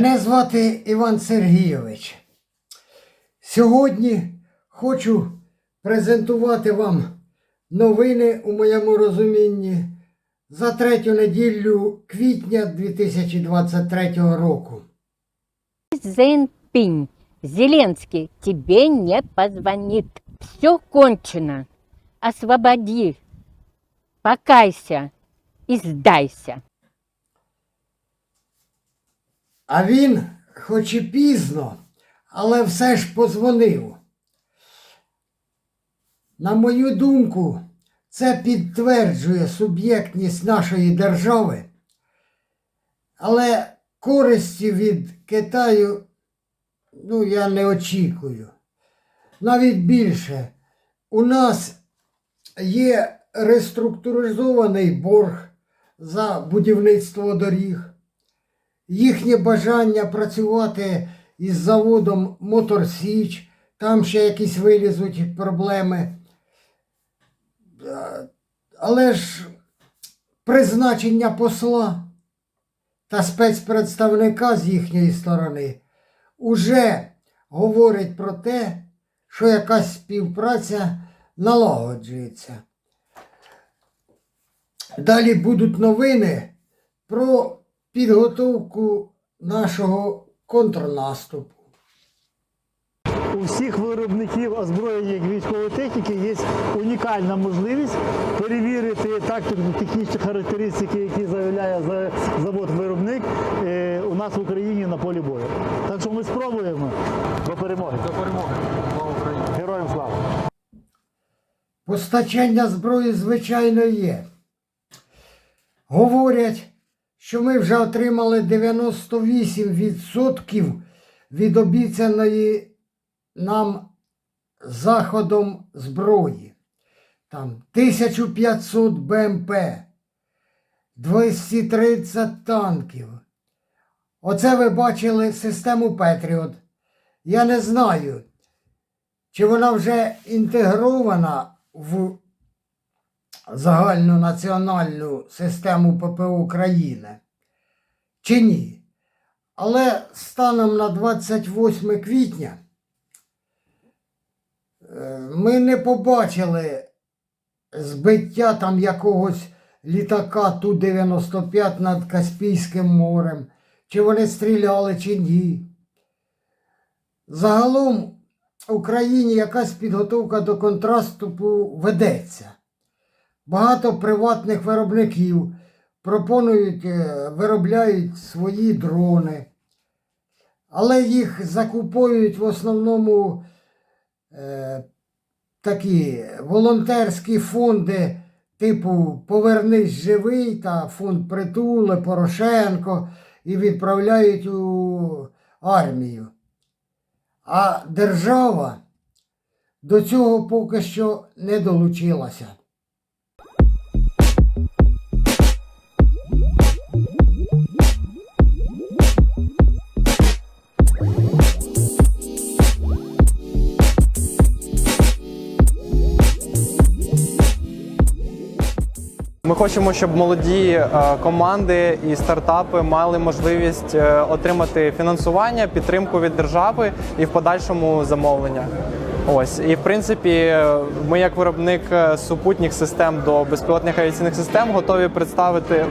Мене звати Іван Сергійович. Сьогодні хочу презентувати вам новини у моєму розумінні за третю неділю квітня 2023 року. Зенпинь, Зеленский тебе не позвонит. Все кончено. Освободи, покайся и сдайся. А він, хоч і пізно, але все ж позвонив. На мою думку, це підтверджує суб'єктність нашої держави, але користі від Китаю ну, я не очікую. Навіть більше, у нас є реструктуризований борг за будівництво доріг їхнє бажання працювати із заводом Моторсіч, там ще якісь вилізуть проблеми. Але ж призначення посла та спецпредставника з їхньої сторони уже говорить про те, що якась співпраця налагоджується. Далі будуть новини про підготовку нашого контрнаступу. У всіх виробників озброєння військової техніки є унікальна можливість перевірити тактико-технічні характеристики, які заявляє завод-виробник е, у нас в Україні на полі бою. Так що ми спробуємо до перемоги. До перемоги. Слава Україні! Героям слава! Постачання зброї, звичайно, є. Говорять, що ми вже отримали 98% від обіцяної нам заходом зброї. Там 1500 БМП, 230 танків. Оце ви бачили систему Петріот. Я не знаю, чи вона вже інтегрована в загальну національну систему ППО України, чи ні. Але станом на 28 квітня е, ми не побачили збиття там якогось літака Ту-95 над Каспійським морем, чи вони стріляли, чи ні. Загалом в Україні якась підготовка до контраступу ведеться. Багато приватних виробників пропонують, е, виробляють свої дрони, але їх закуповують в основному е, такі волонтерські фонди, типу Повернись живий та фонд Притули, Порошенко і відправляють у армію. А держава до цього поки що не долучилася. Хочемо, щоб молоді е, команди і стартапи мали можливість е, отримати фінансування, підтримку від держави і в подальшому замовлення. Ось і в принципі, ми, як виробник е, супутніх систем до безпілотних авіаційних систем, готові представити е,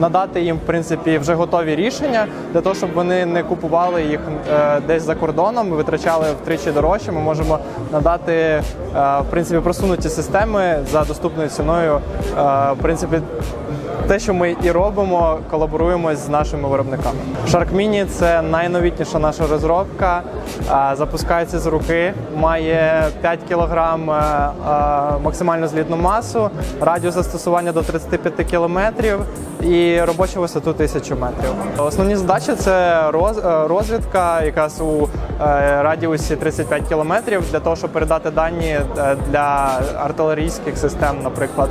надати їм в принципі вже готові рішення для того, щоб вони не купували їх е, десь за кордоном, витрачали втричі дорожче. Ми можемо надати в принципі просунуті системи за доступною ціною. В принципі, те, що ми і робимо, колаборуємо з нашими виробниками. Shark Mini – це найновітніша наша розробка. е, Запускається з руки, має 5 кг максимальну злітну масу, радіус застосування до 35 км і робочу висоту 1000 метрів. Основні задачі це е, розвідка, якраз у е, радіусі 35 км, для того, щоб передати дані е, для артилерійських систем, наприклад.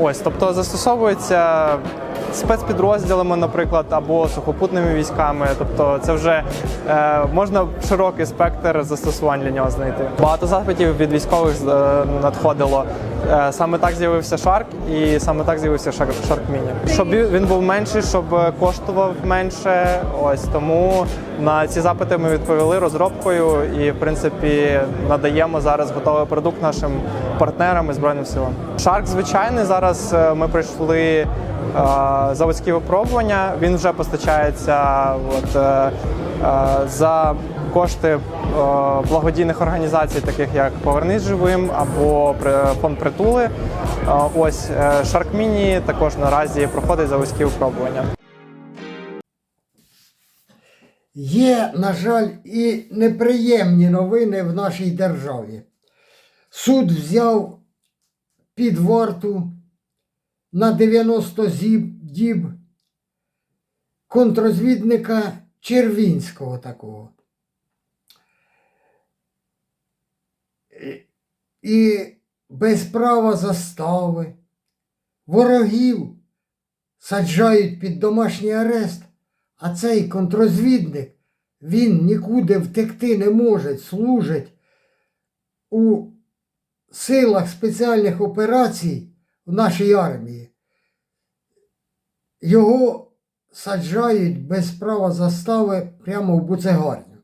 Ось, тобто застосовується спецпідрозділами, наприклад, або сухопутними військами. Тобто, це вже е, можна широкий спектр застосувань для нього знайти. Багато запитів від військових е, надходило. Е, саме так з'явився Shark і саме так з'явився Shark Mini. Щоб він був менший, щоб е, коштував менше. Ось тому на ці запити ми відповіли розробкою і, в принципі, надаємо зараз готовий продукт нашим партнерам і збройним силам. Shark звичайний зараз ми пройшли е, заводські випробування. Він вже постачається от, е, е, за кошти е, благодійних організацій, таких як Повернись живим або фонд притули. Е, Ось е, Mini також наразі проходить заводські випробування. Є, на жаль, і неприємні новини в нашій державі. Суд взяв під варту на 90 зіб, діб контрозвідника Червінського такого. І без права застави ворогів саджають під домашній арест. А цей контрозвідник, він нікуди втекти не може, служить у силах спеціальних операцій в нашій армії. Його саджають без права застави прямо в буцегарню.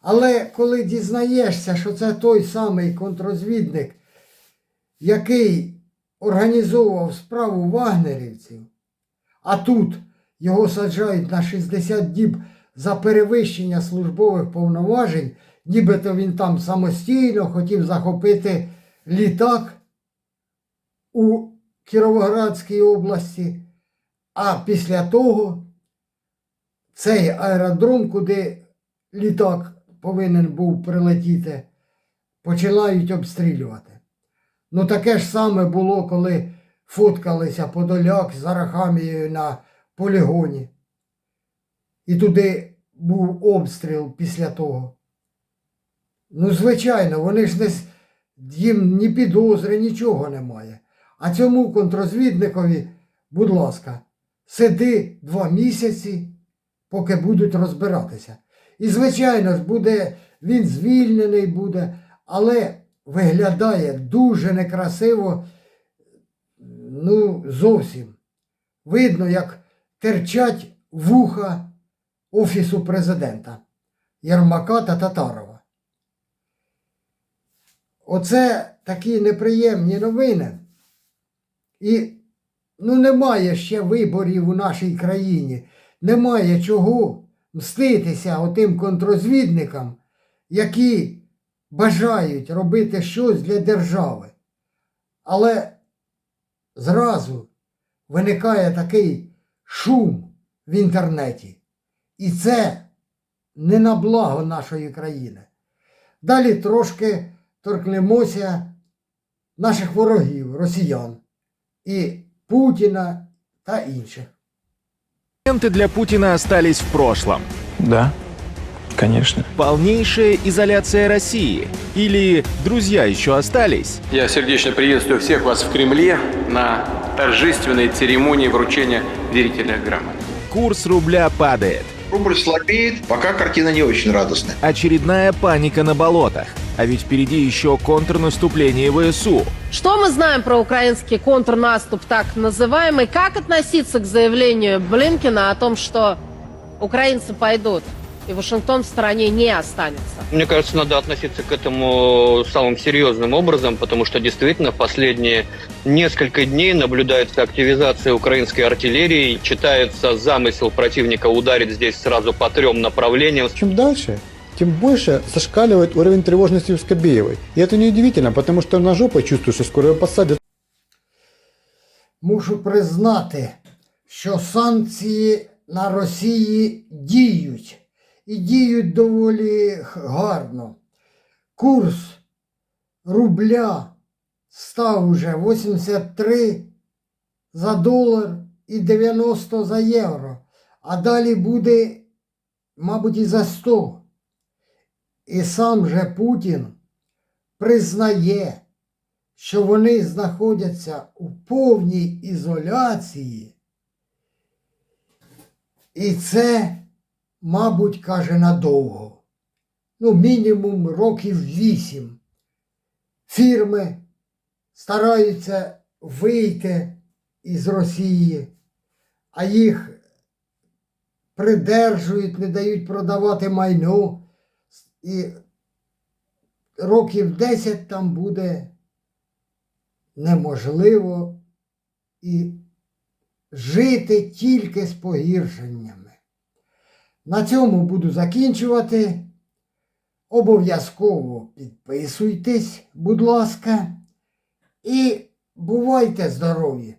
Але коли дізнаєшся, що це той самий контрозвідник, який організовував справу вагнерівців, а тут його саджають на 60 діб за перевищення службових повноважень, нібито він там самостійно хотів захопити літак у Кіровоградській області. А після того цей аеродром, куди літак повинен був прилетіти, починають обстрілювати. Ну таке ж саме було, коли фоткалися Подоляк з Арахамією на полігоні. І туди був обстріл після того. Ну, звичайно, вони ж не їм ні підозри, нічого немає. А цьому контрозвідникові, будь ласка, сиди два місяці, поки будуть розбиратися. І, звичайно ж, буде, він звільнений буде, але виглядає дуже некрасиво, ну, зовсім. Видно, як терчать вуха Офісу президента Єрмака та Татарова. Оце такі неприємні новини. І ну, немає ще виборів у нашій країні. Немає чого мститися отим контрозвідникам, які бажають робити щось для держави. Але зразу виникає такий шум в інтернеті. І це не на благо нашої країни. Далі трошки торкнемося наших ворогів, росіян, і Путіна та інших. Моменты для Путина остались в прошлом. Да, конечно. Полнейшая изоляция России. Или друзья еще остались. Я сердечно приветствую всех вас в Кремле на торжественной церемонии вручения верительных грамот. Курс рубля падает. Рубль слабеет, пока картина не очень радостная. Очередная паника на болотах. А ведь впереди еще контрнаступление ВСУ. Что мы знаем про украинский контрнаступ, так называемый? Как относиться к заявлению Блинкина о том, что украинцы пойдут, и Вашингтон в стороне не останется? Мне кажется, надо относиться к этому самым серьезным образом, потому что действительно в последние несколько дней наблюдается активизация украинской артиллерии, читается замысел противника ударить здесь сразу по трем направлениям. Чем дальше, тем больше зашкаливает уровень тревожности у Скобеевой. И это неудивительно, потому что на жопу чувствую, что скоро ее посадят. Мушу признати, що санкції на Росії діють. І діють доволі гарно. Курс рубля став уже 83 за долар і 90 за євро. А далі буде, мабуть, і за 100. І сам же Путін признає, що вони знаходяться у повній ізоляції І це, мабуть, каже надовго. Ну, мінімум років вісім. Фірми стараються вийти із Росії, а їх придержують, не дають продавати майно. І років 10 там буде неможливо і жити тільки з погіршеннями. На цьому буду закінчувати. Обов'язково підписуйтесь, будь ласка, і бувайте здорові!